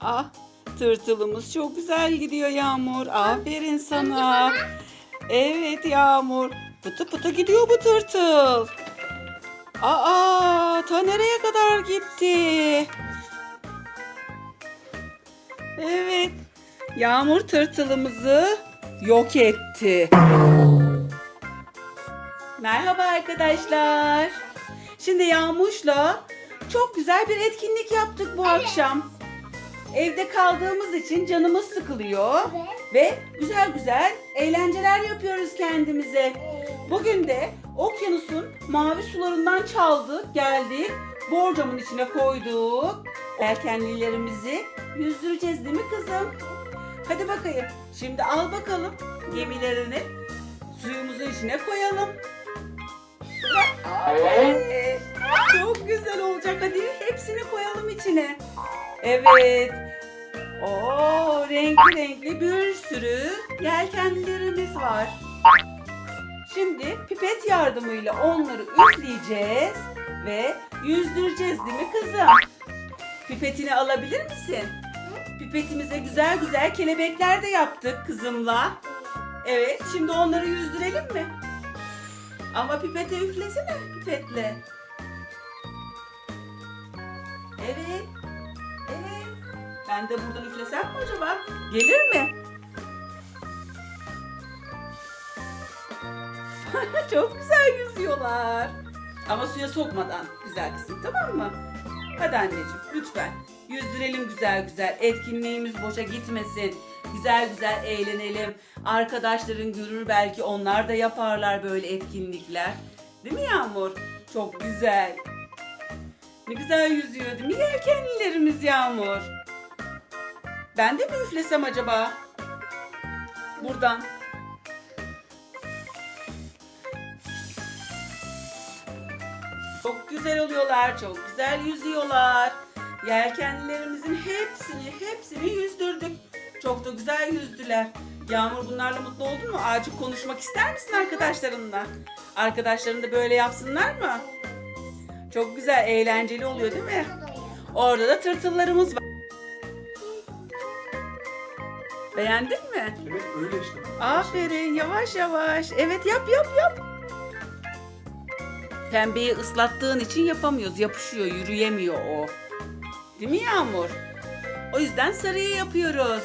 Ah tırtılımız çok güzel gidiyor Yağmur. Aferin sana. Evet Yağmur. Pıtı pıtı gidiyor bu tırtıl. Aa ta nereye kadar gitti? Evet. Yağmur tırtılımızı yok etti. Merhaba arkadaşlar. Şimdi Yağmur'la çok güzel bir etkinlik yaptık bu akşam. Evde kaldığımız için canımız sıkılıyor ve güzel güzel eğlenceler yapıyoruz kendimize. Bugün de okyanusun mavi sularından çaldık, geldik. Borcamın içine koyduk. Yelkenlilerimizi yüzdüreceğiz değil mi kızım? Hadi bakayım. Şimdi al bakalım gemilerini suyumuzun içine koyalım. Evet. Çok güzel olacak. Hadi hepsini koyalım içine. Evet. Oo, renkli renkli bir sürü yelkenlilerimiz var. Şimdi pipet yardımıyla onları üfleyeceğiz ve yüzdüreceğiz değil mi kızım? Pipetini alabilir misin? Pipetimize güzel güzel kelebekler de yaptık kızımla. Evet, şimdi onları yüzdürelim mi? Ama pipete üflesene pipetle. Evet. Ben de buradan üflesem mi acaba? Gelir mi? Çok güzel yüzüyorlar. Ama suya sokmadan güzel kızım tamam mı? Hadi anneciğim lütfen. Yüzdürelim güzel güzel. Etkinliğimiz boşa gitmesin. Güzel güzel eğlenelim. Arkadaşların görür belki onlar da yaparlar böyle etkinlikler. Değil mi Yağmur? Çok güzel. Ne güzel yüzüyor değil mi yelkenlilerimiz Yağmur? Ben de mi üflesem acaba? Buradan. Çok güzel oluyorlar, çok güzel yüzüyorlar. Yelkenlilerimizin hepsini, hepsini yüzdürdük. Çok da güzel yüzdüler. Yağmur bunlarla mutlu oldun mu? Acık konuşmak ister misin arkadaşlarınla? Arkadaşların da böyle yapsınlar mı? Çok güzel, eğlenceli oluyor değil mi? Orada da tırtıllarımız var. Beğendin mi? Evet öyle işte. Aferin, yavaş yavaş. Evet yap yap yap. Pembeyi ıslattığın için yapamıyoruz. Yapışıyor, yürüyemiyor o. Değil mi Yağmur? O yüzden sarıyı yapıyoruz.